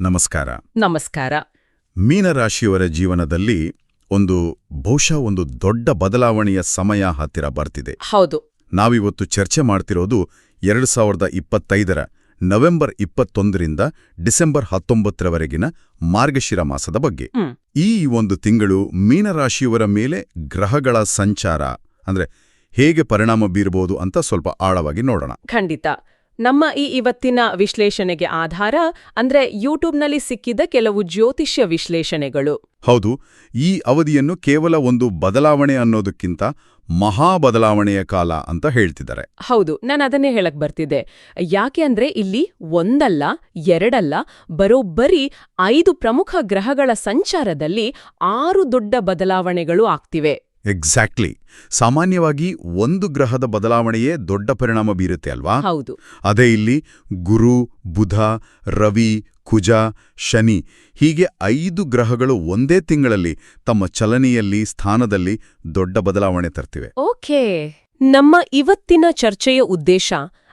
ನಮಸ್ಕಾರ. ನಮಸ್ಕಾರ. ಮೀನರಾಶಿಯವರ ಜೀವನದಲ್ಲಿ ಒಂದು ಬಹುಶಃ ಒಂದು ದೊಡ್ಡ ಬದಲಾವಣೆಯ ಸಮಯ ಹತ್ತಿರ ಬರ್ತಿದೆ. ಹೌದು. ನಾವಿವತ್ತು ಚರ್ಚೆ ಮಾಡ್ತಿರೋದು ಎರಡು ಸಾವಿರದ ಇಪ್ಪತ್ತೈದರ ನವೆಂಬರ್ ಇಪ್ಪತ್ತೊಂದರಿಂದ ಡಿಸೆಂಬರ್ ಹತ್ತೊಂಬತ್ತರವರೆಗಿನ ಮಾರ್ಗಶಿರ ಮಾಸದ ಬಗ್ಗೆ. ಈ ಒಂದು ತಿಂಗಳು ಮೀನರಾಶಿಯವರ ಮೇಲೆ ಗ್ರಹಗಳ ಸಂಚಾರ ಅಂದ್ರೆ ಹೇಗೆ ಪರಿಣಾಮ ಬೀರಬಹುದು ಅಂತ ಸ್ವಲ್ಪ ಆಳವಾಗಿ ನೋಡೋಣ. ಖಂಡಿತ. ನಮ್ಮ ಈ ಇವತ್ತಿನ ವಿಶ್ಲೇಷಣೆಗೆ ಆಧಾರ ಅಂದ್ರೆ ಯೂಟ್ಯೂಬ್ನಲ್ಲಿ ಸಿಕ್ಕಿದ ಕೆಲವು ಜ್ಯೋತಿಷ್ಯ ವಿಶ್ಲೇಷಣೆಗಳು. ಹೌದು ಈ ಅವಧಿಯನ್ನು ಕೇವಲ ಒಂದು ಬದಲಾವಣೆ ಅನ್ನೋದಕ್ಕಿಂತ ಮಹಾ ಬದಲಾವಣೆಯ ಕಾಲ ಅಂತ ಹೇಳ್ತಿದ್ದಾರೆ. ಹೌದು ನಾನು ಅದನ್ನೇ ಹೇಳಕ್ ಬರ್ತಿದ್ದೆ. ಯಾಕೆ ಅಂದ್ರೆ ಇಲ್ಲಿ ಒಂದಲ್ಲ ಎರಡಲ್ಲ ಬರೋಬ್ಬರಿ ಐದು ಪ್ರಮುಖ ಗ್ರಹಗಳ ಸಂಚಾರದಲ್ಲಿ ಆರು ದೊಡ್ಡ ಬದಲಾವಣೆಗಳು ಆಗ್ತಿವೆ. ಎಕ್ಸಾಕ್ಟ್ಲಿ ಸಾಮಾನ್ಯವಾಗಿ ಒಂದು ಗ್ರಹದ ಬದಲಾವಣೆಯೇ ದೊಡ್ಡ ಪರಿಣಾಮ ಬೀರುತ್ತೆ ಅಲ್ವಾ? ಹೌದು. ಅದೇ ಇಲ್ಲಿ ಗುರು ಬುಧ ರವಿ ಕುಜ ಶನಿ ಹೀಗೆ ಐದು ಗ್ರಹಗಳು ಒಂದೇ ತಿಂಗಳಲ್ಲಿ ತಮ್ಮ ಚಲನೆಯಲ್ಲಿ ಸ್ಥಾನದಲ್ಲಿ ದೊಡ್ಡ ಬದಲಾವಣೆ ತರ್ತಿವೆ. ಓಕೆ. ನಮ್ಮ ಇವತ್ತಿನ ಚರ್ಚೆಯ ಉದ್ದೇಶ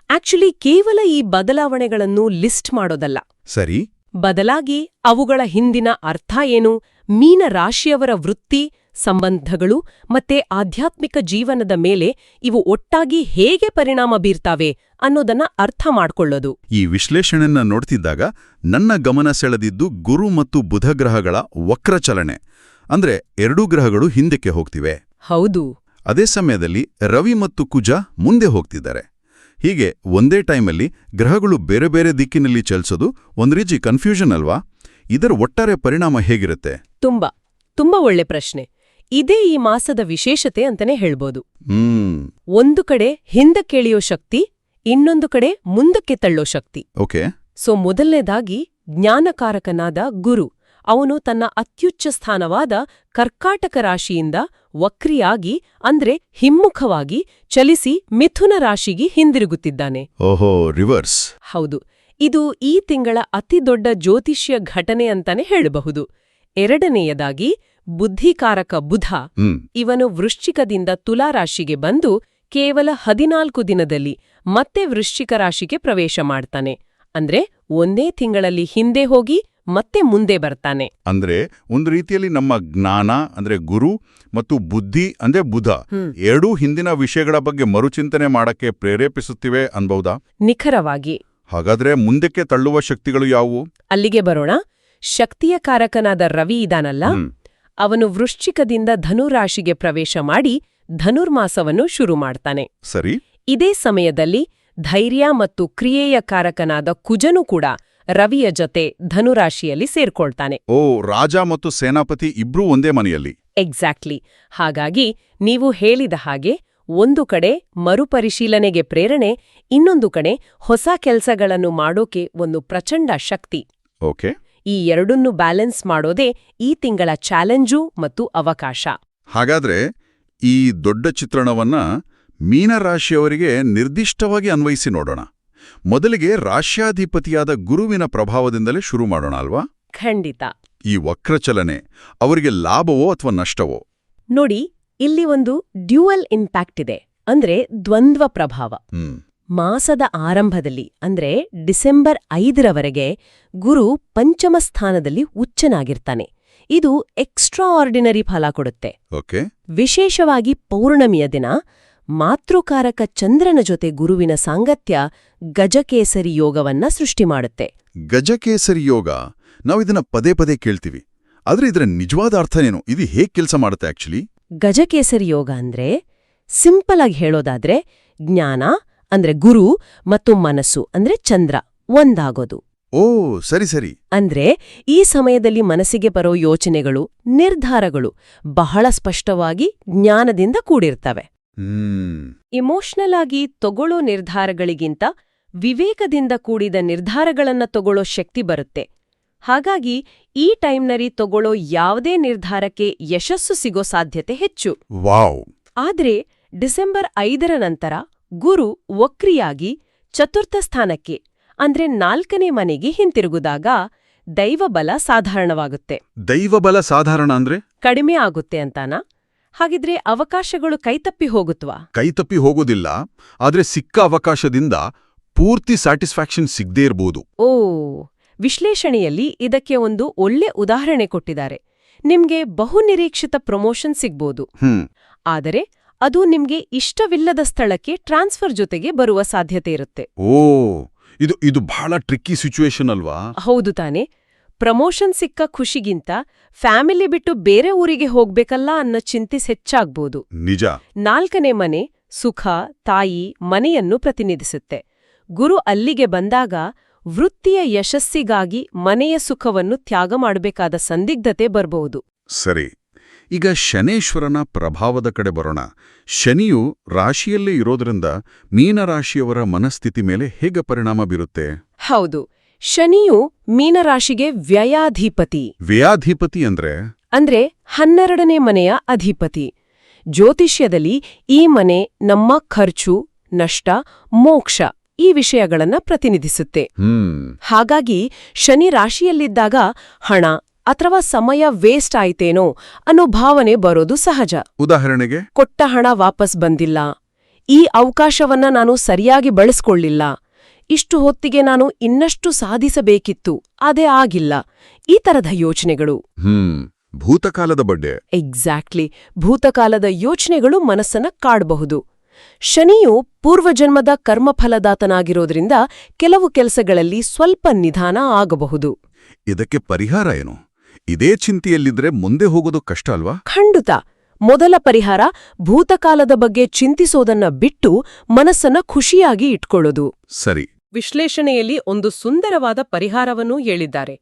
ಆಕ್ಚುಲಿ ಕೇವಲ ಈ ಬದಲಾವಣೆಗಳನ್ನು ಲಿಸ್ಟ್ ಮಾಡೋದಲ್ಲ. ಸರಿ. ಬದಲಾಗಿ ಅವುಗಳ ಹಿಂದಿನ ಅರ್ಥ ಏನು? ಮೀನ ರಾಶಿಯವರ ವೃತ್ತಿ ಸಂಬಂಧಗಳು ಮತ್ತೆ ಆಧ್ಯಾತ್ಮಿಕ ಜೀವನದ ಮೇಲೆ ಇವು ಒಟ್ಟಾಗಿ ಹೇಗೆ ಪರಿಣಾಮ ಬೀರ್ತಾವೆ ಅನ್ನೋದನ್ನ ಅರ್ಥ ಮಾಡಿಕೊಳ್ಳೋದು. ಈ ವಿಶ್ಲೇಷಣೆಯನ್ನ ನೋಡ್ತಿದ್ದಾಗ ನನ್ನ ಗಮನ ಸೆಳೆದಿದ್ದು ಗುರು ಮತ್ತು ಬುಧ ಗ್ರಹಗಳ ವಕ್ರಚಲನೆ. ಅಂದ್ರೆ ಎರಡೂ ಗ್ರಹಗಳು ಹಿಂದಕ್ಕೆ ಹೋಗ್ತಿವೆ. ಹೌದು. ಅದೇ ಸಮಯದಲ್ಲಿ ರವಿ ಮತ್ತು ಕುಜ ಮುಂದೆ ಹೋಗ್ತಿದ್ದಾರೆ. ಹೀಗೆ ಒಂದೇ ಟೈಮಲ್ಲಿ ಗ್ರಹಗಳು ಬೇರೆ ಬೇರೆ ದಿಕ್ಕಿನಲ್ಲಿ ಚಲಿಸೋದು ಒಂದು ರೀತಿ ಕನ್ಫ್ಯೂಷನ್ ಅಲ್ವಾ? ಇದರ ಒಟ್ಟಾರೆ ಪರಿಣಾಮ ಹೇಗಿರುತ್ತೆ? ತುಂಬಾ ತುಂಬಾ ಒಳ್ಳೆ ಪ್ರಶ್ನೆ. ಇದೇ ಈ ಮಾಸದ ವಿಶೇಷತೆ ಅಂತಾನೆ ಹೇಳ್ಬೋದು. ಒಂದು ಕಡೆ ಹಿಂದಕ್ಕೆಳಿಯೋ ಶಕ್ತಿ ಇನ್ನೊಂದು ಕಡೆ ಮುಂದಕ್ಕೆ ತಳ್ಳೋ ಶಕ್ತಿ. ಓಕೆ. ಸೊ ಮೊದಲನೇದಾಗಿ ಜ್ಞಾನಕಾರಕನಾದ ಗುರು ಅವನು ತನ್ನ ಅತ್ಯುಚ್ಚ ಸ್ಥಾನವಾದ ಕರ್ಕಾಟಕ ರಾಶಿಯಿಂದ ವಕ್ರಿಯಾಗಿ ಅಂದ್ರೆ ಹಿಮ್ಮುಖವಾಗಿ ಚಲಿಸಿ ಮಿಥುನ ರಾಶಿಗೆ ಹಿಂದಿರುಗುತ್ತಿದ್ದಾನೆ. ಓಹೋ ರಿವರ್ಸ್. ಹೌದು. ಇದು ಈ ತಿಂಗಳ ಅತಿದೊಡ್ಡ ಜ್ಯೋತಿಷ್ಯ ಘಟನೆ ಅಂತಾನೆ ಹೇಳಬಹುದು. ಎರಡನೆಯದಾಗಿ ಬುದ್ಧಿಕಾರಕ ಬುಧ ಇವನು ವೃಶ್ಚಿಕದಿಂದ ತುಲಾರಾಶಿಗೆ ಬಂದು ಕೇವಲ ಹದಿನಾಲ್ಕು ದಿನದಲ್ಲಿ ಮತ್ತೆ ವೃಶ್ಚಿಕ ರಾಶಿಗೆ ಪ್ರವೇಶ ಮಾಡ್ತಾನೆ. ಅಂದ್ರೆ ಒಂದೇ ತಿಂಗಳಲ್ಲಿ ಹಿಂದೆ ಹೋಗಿ ಮತ್ತೆ ಮುಂದೆ ಬರ್ತಾನೆ. ಅಂದ್ರೆ ಒಂದು ರೀತಿಯಲ್ಲಿ ನಮ್ಮ ಜ್ಞಾನ ಅಂದ್ರೆ ಗುರು ಮತ್ತು ಬುದ್ಧಿ ಅಂದ್ರೆ ಬುಧ ಎರಡೂ ಹಿಂದಿನ ವಿಷಯಗಳ ಬಗ್ಗೆ ಮರುಚಿಂತನೆ ಮಾಡಕ್ಕೆ ಪ್ರೇರೇಪಿಸುತ್ತಿವೆ ಅನ್ಬಹುದಾ ನಿಖರವಾಗಿ. ಹಾಗಾದ್ರೆ ಮುಂದಕ್ಕೆ ತಳ್ಳುವ ಶಕ್ತಿಗಳು ಯಾವುವು? ಅಲ್ಲಿಗೆ ಬರೋಣ. ಶಕ್ತಿಯ ಕಾರಕನಾದ ರವಿ ಇದಾನಲ್ಲ. ಅವನು ವೃಶ್ಚಿಕದಿಂದ ಧನುರಾಶಿಗೆ ಪ್ರವೇಶ ಮಾಡಿ ಧನುರ್ಮಾಸವನ್ನು ಶುರು ಮಾಡ್ತಾನೆ. ಸರಿ. ಇದೇ ಸಮಯದಲ್ಲಿ ಧೈರ್ಯ ಮತ್ತು ಕ್ರಿಯೆಯ ಕಾರಕನಾದ ಕುಜನು ಕೂಡ ರವಿಯ ಜೊತೆ ಧನುರಾಶಿಯಲ್ಲಿ ಸೇರ್ಕೊಳ್ತಾನೆ. ಓ ರಾಜ ಮತ್ತು ಸೇನಾಪತಿ ಇಬ್ರೂ ಒಂದೇ ಮನೆಯಲ್ಲಿ. ಎಕ್ಸಾಕ್ಟ್ಲಿ. ಹಾಗಾಗಿ ನೀವು ಹೇಳಿದ ಹಾಗೆ ಒಂದು ಕಡೆ ಮರುಪರಿಶೀಲನೆಗೆ ಪ್ರೇರಣೆ ಇನ್ನೊಂದು ಕಡೆ ಹೊಸ ಕೆಲಸಗಳನ್ನು ಮಾಡೋಕೆ ಒಂದು ಪ್ರಚಂಡ ಶಕ್ತಿ. ಓಕೆ. ಈ ಎರಡನ್ನೂ ಬ್ಯಾಲೆನ್ಸ್ ಮಾಡೋದೇ ಈ ತಿಂಗಳ ಚಾಲೆಂಜು ಮತ್ತು ಅವಕಾಶ. ಹಾಗಾದ್ರೆ ಈ ದೊಡ್ಡ ಚಿತ್ರಣವನ್ನ ಮೀನರಾಶಿಯವರಿಗೆ ನಿರ್ದಿಷ್ಟವಾಗಿ ಅನ್ವಯಿಸಿ ನೋಡೋಣ. ಮೊದಲಿಗೆ ರಾಶ್ಯಾಧಿಪತಿಯಾದ ಗುರುವಿನ ಪ್ರಭಾವದಿಂದಲೇ ಶುರು ಮಾಡೋಣ ಅಲ್ವಾ? ಖಂಡಿತ. ಈ ವಕ್ರಚಲನೆ ಅವರಿಗೆ ಲಾಭವೋ ಅಥವಾ ನಷ್ಟವೋ? ನೋಡಿ ಇಲ್ಲಿ ಒಂದು ಡ್ಯೂಯಲ್ ಇಂಪ್ಯಾಕ್ಟ್ ಇದೆ ಅಂದ್ರೆ ದ್ವಂದ್ವ ಪ್ರಭಾವ. ಹ್ಮ್. ಮಾಸದ ಆರಂಭದಲ್ಲಿ ಅಂದ್ರೆ ಡಿಸೆಂಬರ್ ಐದರವರೆಗೆ ಗುರು ಪಂಚಮ ಸ್ಥಾನದಲ್ಲಿ ಉಚ್ಚನಾಗಿರ್ತಾನೆ. ಇದು ಎಕ್ಸ್ಟ್ರಾ ಆರ್ಡಿನರಿ ಫಲ ಕೊಡುತ್ತೆ. ಓಕೆ. ವಿಶೇಷವಾಗಿ ಪೌರ್ಣಮಿಯ ದಿನ ಮಾತೃಕಾರಕ ಚಂದ್ರನ ಜೊತೆ ಗುರುವಿನ ಸಾಂಗತ್ಯ ಗಜಕೇಸರಿ ಯೋಗವನ್ನ ಸೃಷ್ಟಿ ಮಾಡುತ್ತೆ. ಗಜಕೇಸರಿ ಯೋಗ ನಾವಿದನ್ನ ಪದೇ ಪದೇ ಕೇಳ್ತೀವಿ. ಆದ್ರೆ ಇದರ ನಿಜವಾದ ಅರ್ಥನೇನು? ಇದು ಹೇಗ್ ಕೆಲಸ ಮಾಡುತ್ತೆ ಆಕ್ಚುಲಿ ಗಜಕೇಸರಿ ಯೋಗ ಅಂದ್ರೆ ಸಿಂಪಲ್ ಆಗಿ ಹೇಳೋದಾದ್ರೆ ಜ್ಞಾನ ಅಂದ್ರೆ ಗುರು ಮತ್ತು ಮನಸ್ಸು ಅಂದ್ರೆ ಚಂದ್ರ ಒಂದಾಗೋದು. ಓ ಸರಿ ಸರಿ. ಅಂದ್ರೆ ಈ ಸಮಯದಲ್ಲಿ ಮನಸ್ಸಿಗೆ ಬರೋ ಯೋಚನೆಗಳು ನಿರ್ಧಾರಗಳು ಬಹಳ ಸ್ಪಷ್ಟವಾಗಿ ಜ್ಞಾನದಿಂದ ಕೂಡಿರ್ತವೆ. ಇಮೋಷನಲ್ ಆಗಿ ತಗೊಳ್ಳೋ ನಿರ್ಧಾರಗಳಿಗಿಂತ ವಿವೇಕದಿಂದ ಕೂಡಿದ ನಿರ್ಧಾರಗಳನ್ನ ತಗೊಳ್ಳೋ ಶಕ್ತಿ ಬರುತ್ತೆ. ಹಾಗಾಗಿ ಈ ಟೈಮ್ನರಿ ತಗೊಳ್ಳೋ ಯಾವುದೇ ನಿರ್ಧಾರಕ್ಕೆ ಯಶಸ್ಸು ಸಿಗೋ ಸಾಧ್ಯತೆ ಹೆಚ್ಚು. ವಾವ್. ಆದ್ರೆ ಡಿಸೆಂಬರ್ ಐದರ ನಂತರ ಗುರು ವಕ್ರಿಯಾಗಿ ಚತುರ್ಥ ಸ್ಥಾನಕ್ಕೆ ಅಂದ್ರೆ ನಾಲ್ಕನೇ ಮನೆಗೆ ಹಿಂತಿರುಗುದಾಗ ದೈವಬಲ ಸಾಧಾರಣವಾಗುತ್ತೆ. ದೈವಬಲ ಸಾಧಾರಣ ಅಂದ್ರೆ? ಕಡಿಮೆ ಆಗುತ್ತೆ ಅಂತಾನ? ಹಾಗಿದ್ರೆ ಅವಕಾಶಗಳು ಕೈತಪ್ಪಿ ಹೋಗುತ್ವಾ? ಕೈತಪ್ಪಿ ಹೋಗೋದಿಲ್ಲ ಆದ್ರೆ ಸಿಕ್ಕ ಅವಕಾಶದಿಂದ ಪೂರ್ತಿ ಸ್ಯಾಟಿಸ್ಫ್ಯಾಕ್ಷನ್ ಸಿಗದೇ ಇರ್ಬೋದು. ಓ ವಿಶ್ಲೇಷಣೆಯಲ್ಲಿ ಇದಕ್ಕೆ ಒಂದು ಒಳ್ಳೆ ಉದಾಹರಣೆ ಕೊಟ್ಟಿದ್ದಾರೆ. ನಿಮ್ಗೆ ಬಹುನಿರೀಕ್ಷಿತ ಪ್ರಮೋಷನ್ ಸಿಗ್ಬೋದು. ಹ್ಮ್. ಆದರೆ ಅದು ನಿಮ್ಗೆ ಇಷ್ಟವಿಲ್ಲದ ಸ್ಥಳಕ್ಕೆ ಟ್ರಾನ್ಸ್ಫರ್ ಜೊತೆಗೆ ಬರುವ ಸಾಧ್ಯತೆ ಇರುತ್ತೆ. ಓ ಇದು ಇದು ಬಹಳ ಟ್ರಿಕ್ಕಿ ಸಿಚುವೇಶನ್ ಅಲ್ವಾ? ಹೌದು ತಾನೆ. ಪ್ರಮೋಷನ್ ಸಿಕ್ಕ ಖುಷಿಗಿಂತ ಫ್ಯಾಮಿಲಿ ಬಿಟ್ಟು ಬೇರೆ ಊರಿಗೆ ಹೋಗ್ಬೇಕಲ್ಲ ಅನ್ನೋ ಚಿಂತೆ ಹೆಚ್ಚಾಗ್ಬೋದು. ನಿಜ. ನಾಲ್ಕನೇ ಮನೆ ಸುಖ ತಾಯಿ ಮನೆಯನ್ನು ಪ್ರತಿನಿಧಿಸುತ್ತೆ. ಗುರು ಅಲ್ಲಿಗೆ ಬಂದಾಗ ವೃತ್ತಿಯ ಯಶಸ್ಸಿಗಾಗಿ ಮನೆಯ ಸುಖವನ್ನು ತ್ಯಾಗ ಮಾಡಬೇಕಾದ ಸಂದಿಗ್ಧತೆ ಬರಬಹುದು ಸರಿ ಈಗ ಶನೇಶ್ವರನ ಪ್ರಭಾವದ ಕಡೆ ಬರೋಣ. ಶನಿಯು ರಾಶಿಯಲ್ಲೇ ಇರೋದ್ರಿಂದ ಮೀನರಾಶಿಯವರ ಮನಸ್ಥಿತಿ ಮೇಲೆ ಹೇಗೆ ಪರಿಣಾಮ ಬೀರುತ್ತೆ? ಹೌದು. ಶನಿಯು ಮೀನರಾಶಿಗೆ ವ್ಯಯಾಧಿಪತಿ. ವ್ಯಯಾಧಿಪತಿ ಅಂದ್ರೆ? ಅಂದ್ರೆ ಹನ್ನೆರಡನೇ ಮನೆಯ ಅಧಿಪತಿ. ಜ್ಯೋತಿಷ್ಯದಲ್ಲಿ ಈ ಮನೆ ನಮ್ಮ ಖರ್ಚು ನಷ್ಟ ಮೋಕ್ಷ ಈ ವಿಷಯಗಳನ್ನ ಪ್ರತಿನಿಧಿಸುತ್ತೆ. ಹಾಗಾಗಿ ಶನಿ ರಾಶಿಯಲ್ಲಿದ್ದಾಗ ಹಣ ಅಥವಾ ಸಮಯ ವೇಸ್ಟ್ ಆಯ್ತೇನೋ ಅನ್ನೋ ಭಾವನೆ ಬರೋದು ಸಹಜ. ಉದಾಹರಣೆಗೆ ಕೊಟ್ಟ ಹಣ ವಾಪಸ್ ಬಂದಿಲ್ಲ. ಈ ಅವಕಾಶವನ್ನ ನಾನು ಸರಿಯಾಗಿ ಬಳಸ್ಕೊಳ್ಳಿಲ್ಲ. ಇಷ್ಟು ಹೊತ್ತಿಗೆ ನಾನು ಇನ್ನಷ್ಟು ಸಾಧಿಸಬೇಕಿತ್ತು. ಅದೇ ಆಗಿಲ್ಲ. ಈ ತರದ ಯೋಚನೆಗಳು. ಹ್ಮ್ ಭೂತಕಾಲದ ಬಡ್ಡೆ. ಎಕ್ಸಾಕ್ಟ್ಲಿ ಭೂತಕಾಲದ ಯೋಚನೆಗಳು ಮನಸ್ಸನ್ನ ಕಾಡಬಹುದು. ಶನಿಯು ಪೂರ್ವಜನ್ಮದ ಕರ್ಮಫಲದಾತನಾಗಿರೋದ್ರಿಂದ ಕೆಲವು ಕೆಲಸಗಳಲ್ಲಿ ಸ್ವಲ್ಪ ನಿಧಾನ ಆಗಬಹುದು. ಇದಕ್ಕೆ ಪರಿಹಾರ ಏನು? ಇದೇ ಚಿಂತೆಯಲ್ಲಿದ್ರೆ ಮುಂದೆ ಹೋಗೋದು ಕಷ್ಟ ಅಲ್ವಾ? ಖಂಡಿತ. ಮೊದಲ ಪರಿಹಾರ ಭೂತಕಾಲದ ಬಗ್ಗೆ ಚಿಂತಿಸೋದನ್ನ ಬಿಟ್ಟು ಮನಸ್ಸನ್ನ ಖುಷಿಯಾಗಿ ಇಟ್ಕೊಳ್ಳೋದು. ಸರಿ. ವಿಶ್ಲೇಷಣೆಯಲ್ಲಿ ಒಂದು ಸುಂದರವಾದ ಪರಿಹಾರವನ್ನೂ ಹೇಳಿದ್ದಾರೆ.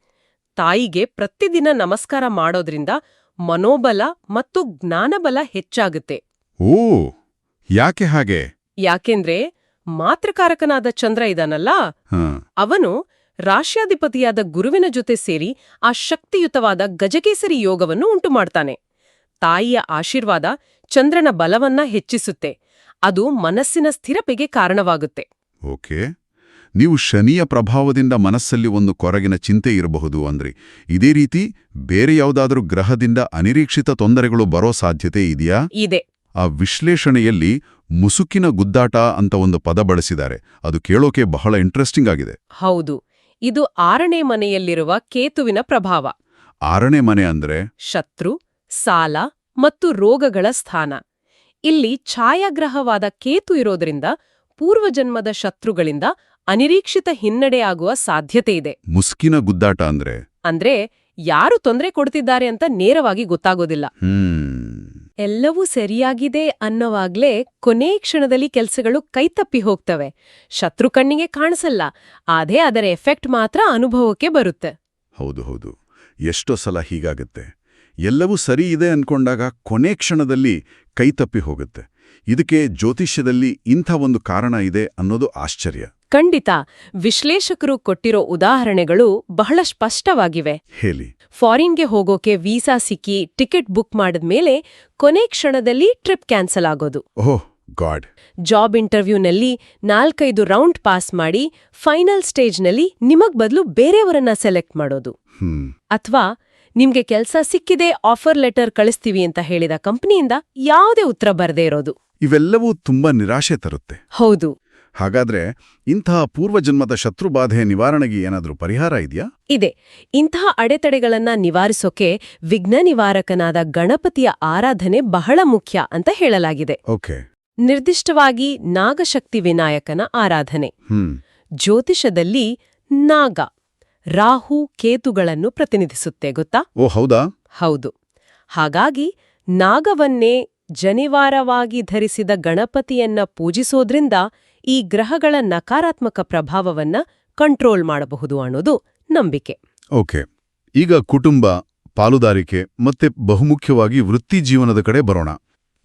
ತಾಯಿಗೆ ಪ್ರತಿದಿನ ನಮಸ್ಕಾರ ಮಾಡೋದ್ರಿಂದ ಮನೋಬಲ ಮತ್ತು ಜ್ಞಾನಬಲ ಹೆಚ್ಚಾಗುತ್ತೆ. ಓ ಯಾಕೆ ಹಾಗೆ? ಯಾಕೆಂದ್ರೆ ಮಾತೃಕಾರಕನಾದ ಚಂದ್ರ ಇದಾನಲ್ಲ? ಅವನು ರಾಶ್ಯಾಧಿಪತಿಯಾದ ಗುರುವಿನ ಜೊತೆ ಸೇರಿ ಆ ಶಕ್ತಿಯುತವಾದ ಗಜಕೇಸರಿ ಯೋಗವನ್ನು ಉಂಟುಮಾಡ್ತಾನೆ. ತಾಯಿಯ ಆಶೀರ್ವಾದ ಚಂದ್ರನ ಬಲವನ್ನ ಹೆಚ್ಚಿಸುತ್ತೆ. ಅದು ಮನಸ್ಸಿನ ಸ್ಥಿರತೆಗೆ ಕಾರಣವಾಗುತ್ತೆ. ಓಕೆ. ನೀವು ಶನಿಯ ಪ್ರಭಾವದಿಂದ ಮನಸ್ಸಲ್ಲಿ ಒಂದು ಕೊರಗಿನ ಚಿಂತೆ ಇರಬಹುದು ಅಂದ್ರಿ ಇದೇ ರೀತಿ ಬೇರೆ ಯಾವುದಾದ್ರೂ ಗ್ರಹದಿಂದ ಅನಿರೀಕ್ಷಿತ ತೊಂದರೆಗಳು ಬರೋ ಸಾಧ್ಯತೆ ಇದೆಯಾ? ಇದೆ. ಆ ವಿಶ್ಲೇಷಣೆಯಲ್ಲಿ ಮುಸುಕಿನ ಗುದ್ದಾಟ ಅಂತ ಒಂದು ಪದ ಬಳಸಿದ್ದಾರೆ. ಅದು ಕೇಳೋಕೆ ಬಹಳ ಇಂಟ್ರೆಸ್ಟಿಂಗ್ ಆಗಿದೆ. ಹೌದು. ಇದು ಆರನೇ ಮನೆಯಲ್ಲಿರುವ ಕೇತುವಿನ ಪ್ರಭಾವ. ಆರನೇ ಮನೆ ಅಂದ್ರೆ? ಶತ್ರು ಸಾಲ ಮತ್ತು ರೋಗಗಳ ಸ್ಥಾನ. ಇಲ್ಲಿ ಛಾಯಾಗ್ರಹವಾದ ಕೇತು ಇರೋದ್ರಿಂದ ಪೂರ್ವಜನ್ಮದ ಶತ್ರುಗಳಿಂದ ಅನಿರೀಕ್ಷಿತ ಹಿನ್ನಡೆಯಾಗುವ ಸಾಧ್ಯತೆ ಇದೆ. ಮುಸ್ಕಿನ ಗುದ್ದಾಟ ಅಂದ್ರೆ? ಅಂದ್ರೆ ಯಾರು ತೊಂದರೆ ಕೊಡ್ತಿದ್ದಾರೆ ಅಂತ ನೇರವಾಗಿ ಗೊತ್ತಾಗೋದಿಲ್ಲ. ಎಲ್ಲವೂ ಸರಿಯಾಗಿದೆ ಅನ್ನೋವಾಗ್ಲೇ ಕೊನೆ ಕ್ಷಣದಲ್ಲಿ ಕೆಲಸಗಳು ಕೈತಪ್ಪಿ ಹೋಗ್ತವೆ. ಶತ್ರು ಕಣ್ಣಿಗೆ ಕಾಣಿಸಲ್ಲ ಅದೇ ಅದರ ಎಫೆಕ್ಟ್ ಮಾತ್ರ ಅನುಭವಕ್ಕೆ ಬರುತ್ತೆ. ಹೌದು ಹೌದು. ಎಷ್ಟೋ ಸಲ ಹೀಗಾಗುತ್ತೆ. ಎಲ್ಲವೂ ಸರಿ ಇದೆ ಅನ್ಕೊಂಡಾಗ ಕೊನೆ ಕ್ಷಣದಲ್ಲಿ ಕೈತಪ್ಪಿ ಹೋಗುತ್ತೆ. ಇದಕ್ಕೆ ಜ್ಯೋತಿಷ್ಯದಲ್ಲಿ ಇಂಥ ಒಂದು ಕಾರಣ ಇದೆ ಅನ್ನೋದು ಆಶ್ಚರ್ಯ. ಖಂಡಿತ. ವಿಶ್ಲೇಷಕರು ಕೊಟ್ಟಿರೋ ಉದಾಹರಣೆಗಳು ಬಹಳ ಸ್ಪಷ್ಟವಾಗಿವೆ. ಹೇಳಿ. ಫಾರಿನ್ಗೆ ಹೋಗೋಕೆ ವೀಸಾ ಸಿಕ್ಕಿ ಟಿಕೆಟ್ ಬುಕ್ ಮಾಡಿದ್ಮೇಲೆ ಕೊನೆ ಕ್ಷಣದಲ್ಲಿ ಟ್ರಿಪ್ ಕ್ಯಾನ್ಸಲ್ ಆಗೋದು. ಓಹ್ ಗಾಡ್. ಜಾಬ್ ಇಂಟರ್ವ್ಯೂನಲ್ಲಿ ನಾಲ್ಕೈದು ರೌಂಡ್ ಪಾಸ್ ಮಾಡಿ ಫೈನಲ್ ಸ್ಟೇಜ್ನಲ್ಲಿ ನಿಮಗ್ ಬದಲು ಬೇರೆಯವರನ್ನ ಸೆಲೆಕ್ಟ್ ಮಾಡೋದು. ಅಥವಾ ನಿಮ್ಗೆ ಕೆಲ್ಸ ಸಿಕ್ಕಿದೆ ಆಫರ್ ಲೆಟರ್ ಕಳಿಸ್ತೀವಿ ಅಂತ ಹೇಳಿದ ಕಂಪ್ನಿಯಿಂದ ಯಾವುದೇ ಉತ್ತರ ಬರದೇ ಇರೋದು. ಇವೆಲ್ಲವೂ ತುಂಬಾ ನಿರಾಶೆ ತರುತ್ತೆ. ಹೌದು. ಹಾಗಾದ್ರೆ ಇಂತಹ ಪೂರ್ವಜನ್ಮದ ಶತ್ರುಬಾಧೆಯ ನಿವಾರಣೆಗೆ ಏನಾದರೂ ಪರಿಹಾರ ಇದೆಯಾ? ಇದೆ. ಇಂತಹ ಅಡೆತಡೆಗಳನ್ನ ನಿವಾರಿಸೋಕೆ ವಿಘ್ನ ನಿವಾರಕನಾದ ಗಣಪತಿಯ ಆರಾಧನೆ ಬಹಳ ಮುಖ್ಯ ಅಂತ ಹೇಳಲಾಗಿದೆ. ಓಕೆ. ನಿರ್ದಿಷ್ಟವಾಗಿ ನಾಗಶಕ್ತಿ ವಿನಾಯಕನ ಆರಾಧನೆ. ಜ್ಯೋತಿಷದಲ್ಲಿ ನಾಗ ರಾಹು ಕೇತುಗಳನ್ನು ಪ್ರತಿನಿಧಿಸುತ್ತೆ ಗೊತ್ತಾ? ಓ ಹೌದಾ? ಹೌದು. ಹಾಗಾಗಿ ನಾಗವನ್ನೇ ಜನಿವಾರವಾಗಿ ಧರಿಸಿದ ಗಣಪತಿಯನ್ನ ಪೂಜಿಸೋದ್ರಿಂದ ಈ ಗ್ರಹಗಳ ನಕಾರಾತ್ಮಕ ಪ್ರಭಾವವನ್ನ ಕಂಟ್ರೋಲ್ ಮಾಡಬಹುದು ಅನ್ನೋದು ನಂಬಿಕೆ. ಓಕೆ. ಈಗ ಕುಟುಂಬ ಪಾಲುದಾರಿಕೆ ಮತ್ತೆ ಬಹುಮುಖ್ಯವಾಗಿ ವೃತ್ತಿ ಜೀವನದ ಕಡೆ ಬರೋಣ.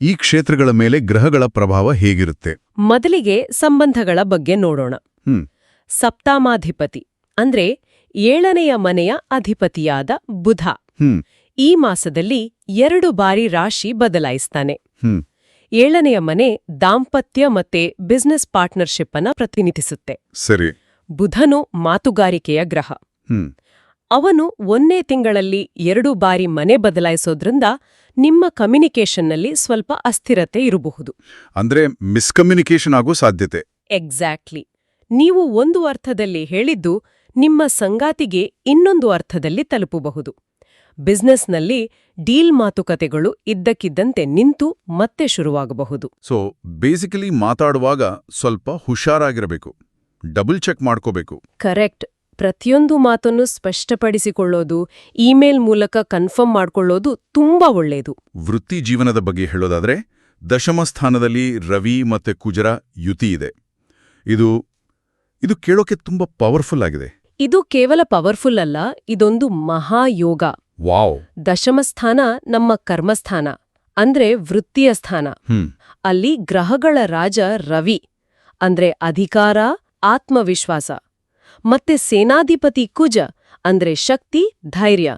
ಈ ಕ್ಷೇತ್ರಗಳ ಮೇಲೆ ಗ್ರಹಗಳ ಪ್ರಭಾವ ಹೇಗಿರುತ್ತೆ? ಮೊದಲಿಗೆ ಸಂಬಂಧಗಳ ಬಗ್ಗೆ ನೋಡೋಣ. ಹ್ಮ್. ಸಪ್ತಾಮಾಧಿಪತಿ ಅಂದ್ರೆ ಏಳನೆಯ ಮನೆಯ ಅಧಿಪತಿಯಾದ ಬುಧ. ಹ್ಮ್. ಈ ಮಾಸದಲ್ಲಿ ಎರಡು ಬಾರಿ ರಾಶಿ ಬದಲಾಯಿಸ್ತಾನೆ. ಹ್ಮ್. ಏಳನೆಯ ಮನೆ ದಾಂಪತ್ಯ ಮತ್ತೆ ಬಿಸ್ನೆಸ್ ಪಾರ್ಟ್ನರ್ಶಿಪ್ ಅನ್ನ ಪ್ರತಿನಿಧಿಸುತ್ತೆ. ಸರಿ. ಬುಧನು ಮಾತುಗಾರಿಕೆಯ ಗ್ರಹ. ಅವನು ಒಂದೇ ತಿಂಗಳಲ್ಲಿ ಎರಡು ಬಾರಿ ಮನೆ ಬದಲಾಯಿಸೋದ್ರಿಂದ ನಿಮ್ಮ ಕಮ್ಯುನಿಕೇಷನ್ನಲ್ಲಿ ಸ್ವಲ್ಪ ಅಸ್ಥಿರತೆ ಇರಬಹುದು. ಅಂದ್ರೆ ಮಿಸ್ಕಮ್ಯುನಿಕೇಶನ್ ಆಗೋ ಸಾಧ್ಯತೆ. ಎಕ್ಸಾಕ್ಟ್ಲಿ ನೀವು ಒಂದು ಅರ್ಥದಲ್ಲಿ ಹೇಳಿದ್ದು ನಿಮ್ಮ ಸಂಗಾತಿಗೆ ಇನ್ನೊಂದು ಅರ್ಥದಲ್ಲಿ ತಲುಪಬಹುದು. ಬಿಸ್ನೆಸ್ನಲ್ಲಿ ಡೀಲ್ ಮಾತುಕತೆಗಳು ಇದ್ದಕ್ಕಿದ್ದಂತೆ ನಿಂತು ಮತ್ತೆ ಶುರುವಾಗಬಹುದು. ಸೊ ಬೇಸಿಕಲಿ ಮಾತಾಡುವಾಗ ಸ್ವಲ್ಪ ಹುಷಾರಾಗಿರಬೇಕು. ಡಬಲ್ ಚೆಕ್ ಮಾಡ್ಕೋಬೇಕು. ಕರೆಕ್ಟ್ ಪ್ರತಿಯೊಂದು ಮಾತನ್ನು ಸ್ಪಷ್ಟಪಡಿಸಿಕೊಳ್ಳೋದು ಇಮೇಲ್ ಮೂಲಕ ಕನ್ಫರ್ಮ್ ಮಾಡ್ಕೊಳ್ಳೋದು ತುಂಬಾ ಒಳ್ಳೆಯದು ವೃತ್ತಿ ಜೀವನದ ಬಗ್ಗೆ ಹೇಳೋದಾದ್ರೆ ದಶಮ ಸ್ಥಾನದಲ್ಲಿ ರವಿ ಮತ್ತೆ ಕುಜರ ಯುತಿ ಇದೆ. ಇದು ಇದು ಕೇಳೋಕೆ ತುಂಬಾ ಪವರ್ಫುಲ್ ಆಗಿದೆ. ಇದು ಕೇವಲ ಪವರ್ಫುಲ್ ಅಲ್ಲ ಇದೊಂದು ಮಹಾಯೋಗ. ವಾವ್. ದಶಮ ಸ್ಥಾನ ನಮ್ಮ ಕರ್ಮಸ್ಥಾನ ಅಂದ್ರೆ ವೃತ್ತಿಯ ಸ್ಥಾನ. ಅಲ್ಲಿ ಗ್ರಹಗಳ ರಾಜ ರವಿ ಅಂದ್ರೆ ಅಧಿಕಾರ ಆತ್ಮವಿಶ್ವಾಸ. ಮತ್ತೆ ಸೇನಾಧಿಪತಿ ಕುಜ ಅಂದ್ರೆ ಶಕ್ತಿ ಧೈರ್ಯ.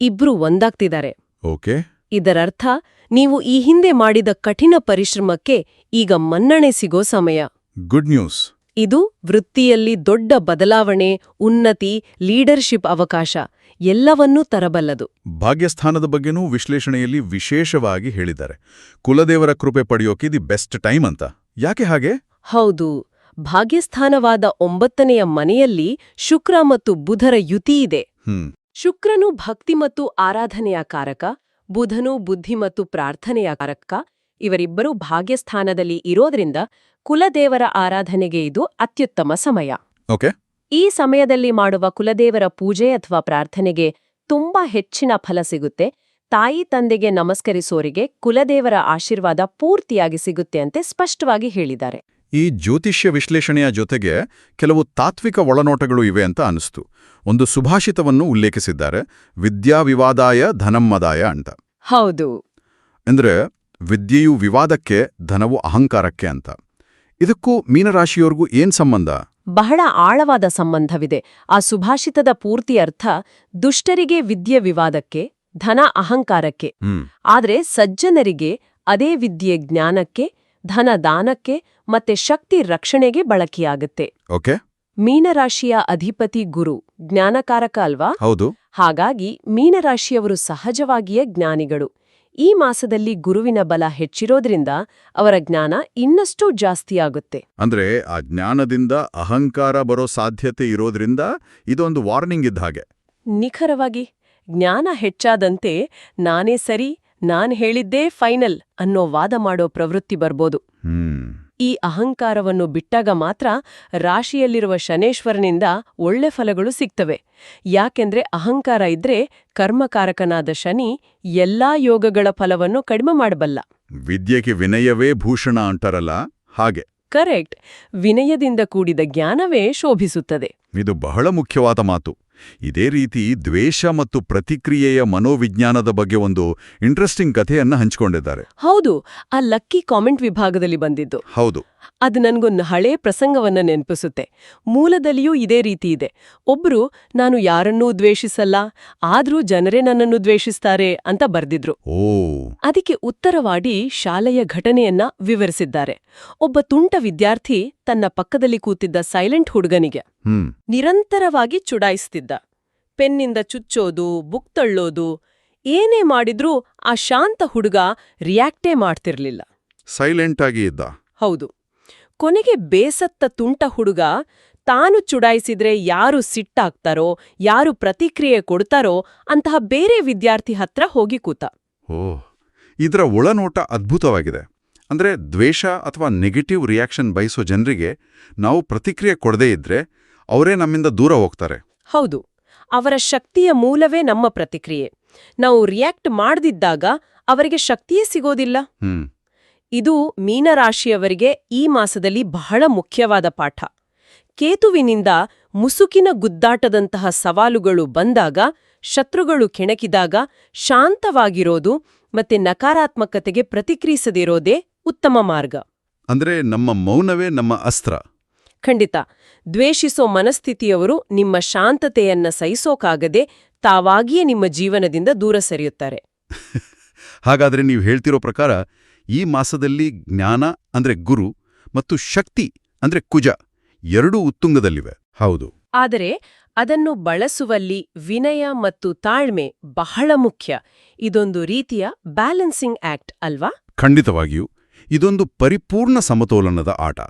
ಇಬ್ರು ಒಂದಾಗ್ತಿದ್ದಾರೆ. ಓಕೆ. ಇದರರ್ಥ ನೀವು ಈ ಹಿಂದೆ ಮಾಡಿದ ಕಠಿಣ ಪರಿಶ್ರಮಕ್ಕೆ ಈಗ ಮನ್ನಣೆ ಸಿಗೋ ಸಮಯ. Good news. ಇದು ವೃತ್ತಿಯಲ್ಲಿ ದೊಡ್ಡ ಬದಲಾವಣೆ ಉನ್ನತಿ ಲೀಡರ್ಶಿಪ್ ಅವಕಾಶ. ಎಲ್ಲವನ್ನೂ ತರಬಲ್ಲದು. ಭಾಗ್ಯಸ್ಥಾನದ ಬಗ್ಗೆನೂ ವಿಶ್ಲೇಷಣೆಯಲ್ಲಿ ವಿಶೇಷವಾಗಿ ಹೇಳಿದ್ದಾರೆ. ಕುಲದೇವರ ಕೃಪೆ ಪಡೆಯೋಕೆ ದಿ ಬೆಸ್ಟ್ ಟೈಮ್ ಅಂತ. ಯಾಕೆ ಹಾಗೆ? ಹೌದು. ಭಾಗ್ಯಸ್ಥಾನವಾದ ಒಂಬತ್ತನೆಯ ಮನೆಯಲ್ಲಿ ಶುಕ್ರ ಮತ್ತು ಬುಧರ ಯುತಿ ಇದೆ. ಶುಕ್ರನು ಭಕ್ತಿ ಮತ್ತು ಆರಾಧನೆಯ ಕಾರಕ ಬುಧನು ಬುದ್ಧಿ ಮತ್ತು ಪ್ರಾರ್ಥನೆಯ ಕಾರಕ. ಇವರಿಬ್ಬರೂ ಭಾಗ್ಯಸ್ಥಾನದಲ್ಲಿ ಇರೋದ್ರಿಂದ ಕುಲದೇವರ ಆರಾಧನೆಗೆ ಇದು ಅತ್ಯುತ್ತಮ ಸಮಯ. ಓಕೆ. ಈ ಸಮಯದಲ್ಲಿ ಮಾಡುವ ಕುಲದೇವರ ಪೂಜೆ ಅಥವಾ ಪ್ರಾರ್ಥನೆಗೆ ತುಂಬಾ ಹೆಚ್ಚಿನ ಫಲ ಸಿಗುತ್ತೆ. ತಾಯಿ ತಂದೆಗೆ ನಮಸ್ಕರಿಸೋರಿಗೆ ಕುಲದೇವರ ಆಶೀರ್ವಾದ ಪೂರ್ತಿಯಾಗಿ ಸಿಗುತ್ತೆ ಅಂತೆ ಸ್ಪಷ್ಟವಾಗಿ ಹೇಳಿದ್ದಾರೆ. ಈ ಜ್ಯೋತಿಷ್ಯ ವಿಶ್ಲೇಷಣೆಯ ಜೊತೆಗೆ ಕೆಲವು ತಾತ್ವಿಕ ಒಳನೋಟಗಳು ಇವೆ ಅಂತ ಅನಿಸ್ತು. ಒಂದು ಸುಭಾಷಿತವನ್ನು ಉಲ್ಲೇಖಿಸಿದ್ದಾರೆ. ವಿದ್ಯಾ ವಿವಾದಾಯ ಧನಮ್ಮದಾಯ ಅಂತ. ಹೌದು. ಅಂದ್ರೆ ವಿದ್ಯೆಯು ವಿವಾದಕ್ಕೆ ಧನವು ಅಹಂಕಾರಕ್ಕೆ ಅಂತ. ಇದಕ್ಕೂ ಮೀನರಾಶಿಯವರಿಗೂ ಏನ್ ಸಂಬಂಧ? ಬಹಳ ಆಳವಾದ ಸಂಬಂಧವಿದೆ. ಆ ಸುಭಾಷಿತದ ಪೂರ್ತಿ ಅರ್ಥ ದುಷ್ಟರಿಗೆ ವಿದ್ಯೆ ವಿವಾದಕ್ಕೆ ಧನ ಅಹಂಕಾರಕ್ಕೆ. ಆದರೆ ಸಜ್ಜನರಿಗೆ ಅದೇ ವಿದ್ಯೆ ಜ್ಞಾನಕ್ಕೆ ಧನ ದಾನಕ್ಕೆ ಮತ್ತೆ ಶಕ್ತಿ ರಕ್ಷಣೆಗೆ ಬಳಕೆಯಾಗುತ್ತೆ. ಓಕೆ. ಮೀನರಾಶಿಯ ಅಧಿಪತಿ ಗುರು ಜ್ಞಾನಕಾರಕ ಅಲ್ವಾ? ಹೌದು. ಹಾಗಾಗಿ ಮೀನರಾಶಿಯವರು ಸಹಜವಾಗಿಯೇ ಜ್ಞಾನಿಗಳು. ಈ ಮಾಸದಲ್ಲಿ ಗುರುವಿನ ಬಲ ಹೆಚ್ಚಿರೋದ್ರಿಂದ ಅವರ ಜ್ಞಾನ ಇನ್ನಷ್ಟು ಜಾಸ್ತಿಯಾಗುತ್ತೆ. ಅಂದ್ರೆ ಆ ಜ್ಞಾನದಿಂದ ಅಹಂಕಾರ ಬರೋ ಸಾಧ್ಯತೆ ಇರೋದ್ರಿಂದ ಇದೊಂದು ವಾರ್ನಿಂಗ್ ಇದ್ದ ಹಾಗೆ. ನಿಖರವಾಗಿ ಜ್ಞಾನ ಹೆಚ್ಚಾದಂತೆ ನಾನೇ ಸರಿ ನಾನ್ ಹೇಳಿದ್ದೇ ಫೈನಲ್ ಅನ್ನೋ ವಾದ ಮಾಡೋ ಪ್ರವೃತ್ತಿ ಬರ್ಬೋದು. ಹ್ಮ್. ಈ ಅಹಂಕಾರವನ್ನು ಬಿಟ್ಟಾಗ ಮಾತ್ರ ರಾಶಿಯಲ್ಲಿರುವ ಶನೇಶ್ವರನಿಂದ ಒಳ್ಳೆ ಫಲಗಳು ಸಿಗ್ತವೆ. ಯಾಕೆಂದ್ರೆ ಅಹಂಕಾರ ಇದ್ರೆ ಕರ್ಮಕಾರಕನಾದ ಶನಿ ಎಲ್ಲಾ ಯೋಗಗಳ ಫಲವನ್ನು ಕಡಿಮೆ ಮಾಡಬಲ್ಲ. ವಿದ್ಯೆಗೆ ವಿನಯವೇ ಭೂಷಣ ಅಂತಾರಲ್ಲ? ಹಾಗೆ. ಕರೆಕ್ಟ್. ವಿನಯದಿಂದ ಕೂಡಿದ ಜ್ಞಾನವೇ ಶೋಭಿಸುತ್ತದೆ. ಇದು ಬಹಳ ಮುಖ್ಯವಾದ ಮಾತು. ಇದೇ ರೀತಿ ದ್ವೇಷ ಮತ್ತು ಪ್ರತಿಕ್ರಿಯೆಯ ಮನೋವಿಜ್ಞಾನದ ಬಗ್ಗೆ ಒಂದು ಇಂಟ್ರೆಸ್ಟಿಂಗ್ ಕಥೆಯನ್ನ ಹಂಚಿಕೊಂಡಿದ್ದಾರೆ. ಹೌದು ಆ ಲಕ್ಕಿ ಕಾಮೆಂಟ್ ವಿಭಾಗದಲ್ಲಿ ಬಂದಿದ್ದು. ಹೌದು. ಅದು ನನಗೊಂದು ಹಳೇ ಪ್ರಸಂಗವನ್ನ ನೆನಪಿಸುತ್ತೆ. ಮೂಲದಲ್ಲಿಯೂ ಇದೇ ರೀತಿ ಇದೆ. ಒಬ್ರು ನಾನು ಯಾರನ್ನೂ ದ್ವೇಷಿಸಲ್ಲ ಆದ್ರೂ ಜನರೇ ನನ್ನನ್ನು ದ್ವೇಷಿಸ್ತಾರೆ ಅಂತ ಬರ್ದಿದ್ರು. ಓ. ಅದಕ್ಕೆ ಉತ್ತರವಾಡಿ ಶಾಲೆಯ ಘಟನೆಯನ್ನ ವಿವರಿಸಿದ್ದಾರೆ. ಒಬ್ಬ ತುಂಟ ವಿದ್ಯಾರ್ಥಿ ತನ್ನ ಪಕ್ಕದಲ್ಲಿ ಕೂತಿದ್ದ ಸೈಲೆಂಟ್ ಹುಡುಗನಿಗೆ ನಿರಂತರವಾಗಿ ಚುಡಾಯಿಸ್ತಿದ್ದ. ಪೆನ್ನಿಂದ ಚುಚ್ಚೋದು ಬುಕ್ ತಳ್ಳೋದು ಏನೇ ಮಾಡಿದ್ರೂ ಆ ಶಾಂತ ಹುಡುಗ ರಿಯಾಕ್ಟೇ ಮಾಡ್ತಿರ್ಲಿಲ್ಲ. ಸೈಲೆಂಟ್ ಆಗಿ ಇದ್ದ. ಹೌದು. ಕೊನೆಗೆ ಬೇಸತ್ತ ತುಂಟ ಹುಡುಗ ತಾನು ಚುಡಾಯಿಸಿದ್ರೆ ಯಾರು ಸಿಟ್ಟಾಗ್ತಾರೋ ಯಾರು ಪ್ರತಿಕ್ರಿಯೆ ಕೊಡ್ತಾರೋ ಅಂತಹ ಬೇರೆ ವಿದ್ಯಾರ್ಥಿ ಹತ್ರ ಹೋಗಿ ಕೂತ. ಓ ಇದರ ಒಳನೋಟ ಅದ್ಭುತವಾಗಿದೆ. ಅಂದ್ರೆ ದ್ವೇಷ ಅಥವಾ ನೆಗೆಟಿವ್ ರಿಯಾಕ್ಷನ್ ಬಯಸೋ ಜನರಿಗೆ ನಾವು ಪ್ರತಿಕ್ರಿಯೆ ಕೊಡದೇ ಇದ್ರೆ ಅವರೇ ನಮ್ಮಿಂದ ದೂರ ಹೋಗ್ತಾರೆ. ಹೌದು. ಅವರ ಶಕ್ತಿಯ ಮೂಲವೇ ನಮ್ಮ ಪ್ರತಿಕ್ರಿಯೆ. ನಾವು ರಿಯಾಕ್ಟ್ ಮಾಡದಿದ್ದಾಗ ಅವರಿಗೆ ಶಕ್ತಿಯೇ ಸಿಗೋದಿಲ್ಲ. ಇದು ಮೀನರಾಶಿಯವರಿಗೆ ಈ ಮಾಸದಲ್ಲಿ ಬಹಳ ಮುಖ್ಯವಾದ ಪಾಠ. ಕೇತುವಿನಿಂದ ಮುಸುಕಿನ ಗುದ್ದಾಟದಂತಹ ಸವಾಲುಗಳು ಬಂದಾಗ ಶತ್ರುಗಳು ಕೆಣಕಿದಾಗ ಶಾಂತವಾಗಿರೋದು ಮತ್ತೆ ನಕಾರಾತ್ಮಕತೆಗೆ ಪ್ರತಿಕ್ರಿಯಿಸದಿರೋದೇ ಉತ್ತಮ ಮಾರ್ಗ. ಅಂದ್ರೆ ನಮ್ಮ ಮೌನವೇ ನಮ್ಮ ಅಸ್ತ್ರ. ಖಂಡಿತ. ದ್ವೇಷಿಸೋ ಮನಸ್ಥಿತಿಯವರು ನಿಮ್ಮ ಶಾಂತತೆಯನ್ನ ಸಹಿಸೋಕಾಗದೆ ತಾವಾಗಿಯೇ ನಿಮ್ಮ ಜೀವನದಿಂದ ದೂರ ಸರಿಯುತ್ತಾರೆ. ಹಾಗಾದ್ರೆ ನೀವು ಹೇಳ್ತಿರೋ ಪ್ರಕಾರ ಈ ಮಾಸದಲ್ಲಿ ಜ್ಞಾನ ಅಂದ್ರೆ ಗುರು ಮತ್ತು ಶಕ್ತಿ ಅಂದ್ರೆ ಕುಜ ಎರಡೂ ಉತ್ತುಂಗದಲ್ಲಿವೆ. ಹೌದು. ಆದರೆ ಅದನ್ನು ಬಳಸುವಲ್ಲಿ ವಿನಯ ಮತ್ತು ತಾಳ್ಮೆ ಬಹಳ ಮುಖ್ಯ. ಇದೊಂದು ರೀತಿಯ ಬ್ಯಾಲೆನ್ಸಿಂಗ್ ಆಕ್ಟ್ ಅಲ್ವಾ? ಖಂಡಿತವಾಗಿಯೂ. ಇದೊಂದು ಪರಿಪೂರ್ಣ ಸಮತೋಲನದ ಆಟ.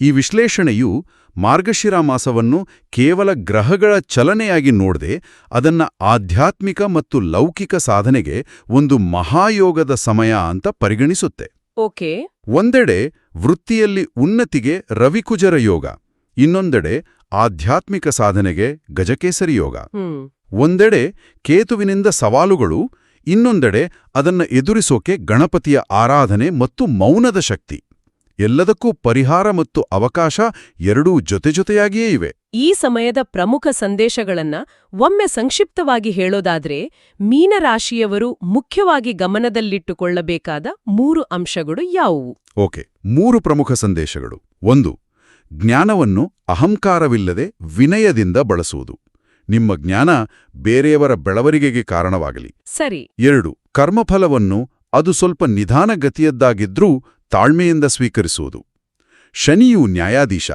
ಈ ವಿಶ್ಲೇಷಣೆಯು ಮಾರ್ಗಶಿರ ಮಾಸವನ್ನು ಕೇವಲ ಗ್ರಹಗಳ ಚಲನೆಯಾಗಿ ನೋಡದೆ ಅದನ್ನ ಆಧ್ಯಾತ್ಮಿಕ ಮತ್ತು ಲೌಕಿಕ ಸಾಧನೆಗೆ ಒಂದು ಮಹಾಯೋಗದ ಸಮಯ ಅಂತ ಪರಿಗಣಿಸುತ್ತೆ. ಓಕೆ. ಒಂದೆಡೆ ವೃತ್ತಿಯಲ್ಲಿ ಉನ್ನತಿಗೆ ರವಿಕುಜರ ಯೋಗ ಇನ್ನೊಂದೆಡೆ ಆಧ್ಯಾತ್ಮಿಕ ಸಾಧನೆಗೆ ಗಜಕೇಸರಿ ಯೋಗ. ಒಂದೆಡೆ ಕೇತುವಿನಿಂದ ಸವಾಲುಗಳು ಇನ್ನೊಂದೆಡೆ ಅದನ್ನ ಎದುರಿಸೋಕೆ ಗಣಪತಿಯ ಆರಾಧನೆ ಮತ್ತು ಮೌನದ ಶಕ್ತಿ. ಎಲ್ಲದಕ್ಕೂ ಪರಿಹಾರ ಮತ್ತು ಅವಕಾಶ ಎರಡೂ ಜೊತೆಜೊತೆಯಾಗಿಯೇ ಇವೆ. ಈ ಸಮಯದ ಪ್ರಮುಖ ಸಂದೇಶಗಳನ್ನ ಒಮ್ಮೆ ಸಂಕ್ಷಿಪ್ತವಾಗಿ ಹೇಳೋದಾದ್ರೆ ಮೀನರಾಶಿಯವರು ಮುಖ್ಯವಾಗಿ ಗಮನದಲ್ಲಿಟ್ಟುಕೊಳ್ಳಬೇಕಾದ ಮೂರು ಅಂಶಗಳು ಯಾವುವು? ಓಕೆ ಮೂರು ಪ್ರಮುಖ ಸಂದೇಶಗಳು. ಒಂದು ಜ್ಞಾನವನ್ನು ಅಹಂಕಾರವಿಲ್ಲದೆ ವಿನಯದಿಂದ ಬಳಸುವುದು. ನಿಮ್ಮ ಜ್ಞಾನ ಬೇರೆಯವರ ಬೆಳವಣಿಗೆಗೆ ಕಾರಣವಾಗಲಿ. ಸರಿ. ಎರಡು ಕರ್ಮಫಲವನ್ನು ಅದು ಸ್ವಲ್ಪ ನಿಧಾನಗತಿಯದ್ದಾಗಿದ್ರೂ ತಾಳ್ಮೆಯಿಂದ ಸ್ವೀಕರಿಸುವುದು. ಶನಿಯು ನ್ಯಾಯಾಧೀಶ.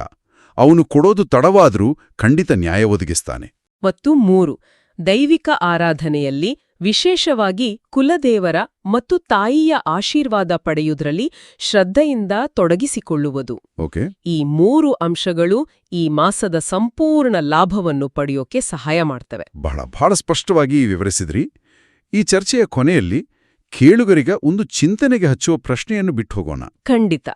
ಅವನು ಕೊಡೋದು ತಡವಾದರೂ ಖಂಡಿತ ನ್ಯಾಯ ಒದಗಿಸ್ತಾನೆ. ಮತ್ತು ಮೂರು ದೈವಿಕ ಆರಾಧನೆಯಲ್ಲಿ ವಿಶೇಷವಾಗಿ ಕುಲದೇವರ ಮತ್ತು ತಾಯಿಯ ಆಶೀರ್ವಾದ ಪಡೆಯುವುದರಲ್ಲಿ ಶ್ರದ್ಧೆಯಿಂದ ತೊಡಗಿಸಿಕೊಳ್ಳುವುದು. ಓಕೆ. ಈ ಮೂರು ಅಂಶಗಳು ಈ ಮಾಸದ ಸಂಪೂರ್ಣ ಲಾಭವನ್ನು ಪಡೆಯೋಕೆ ಸಹಾಯ ಮಾಡ್ತವೆ. ಬಹಳ ಬಹಳ ಸ್ಪಷ್ಟವಾಗಿ ವಿವರಿಸಿದ್ರಿ. ಈ ಚರ್ಚೆಯ ಕೊನೆಯಲ್ಲಿ ಕೇಳುಗರಿಗ ಒಂದು ಚಿಂತನೆಗೆ ಹಚ್ಚುವ ಪ್ರಶ್ನೆಯನ್ನು ಬಿಟ್ಟು ಹೋಗೋಣ ಖಂಡಿತ.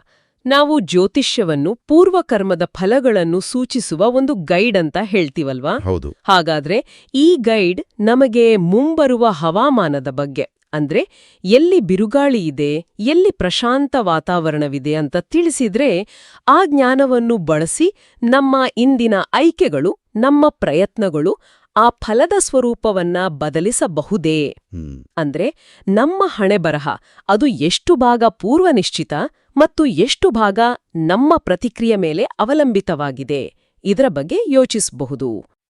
ನಾವು ಜ್ಯೋತಿಷ್ಯವನ್ನು ಪೂರ್ವಕರ್ಮದ ಫಲಗಳನ್ನು ಸೂಚಿಸುವ ಒಂದು ಗೈಡ್ ಅಂತ ಹೇಳ್ತೀವಲ್ವಾ? ಹೌದು. ಹಾಗಾದ್ರೆ ಈ ಗೈಡ್ ನಮಗೆ ಮುಂಬರುವ ಹವಾಮಾನದ ಬಗ್ಗೆ ಅಂದ್ರೆ ಎಲ್ಲಿ ಬಿರುಗಾಳಿ ಇದೆ ಎಲ್ಲಿ ಪ್ರಶಾಂತ ವಾತಾವರಣವಿದೆ ಅಂತ ತಿಳಿಸಿದ್ರೆ ಆ ಜ್ಞಾನವನ್ನು ಬಳಸಿ ನಮ್ಮ ಇಂದಿನ ಆಯ್ಕೆಗಳು ನಮ್ಮ ಪ್ರಯತ್ನಗಳು ಆ ಫಲದ ಸ್ವರೂಪವನ್ನ ಬದಲಿಸಬಹುದೇ? ಅಂದ್ರೆ ನಮ್ಮ ಹಣೆಬರಹ ಅದು ಎಷ್ಟು ಭಾಗ ಪೂರ್ವನಿಶ್ಚಿತ ಮತ್ತು ಎಷ್ಟು ಭಾಗ ನಮ್ಮ ಪ್ರತಿಕ್ರಿಯೆ ಮೇಲೆ ಅವಲಂಬಿತವಾಗಿದೆ ಇದರ ಬಗ್ಗೆ ಯೋಚಿಸಬಹುದು.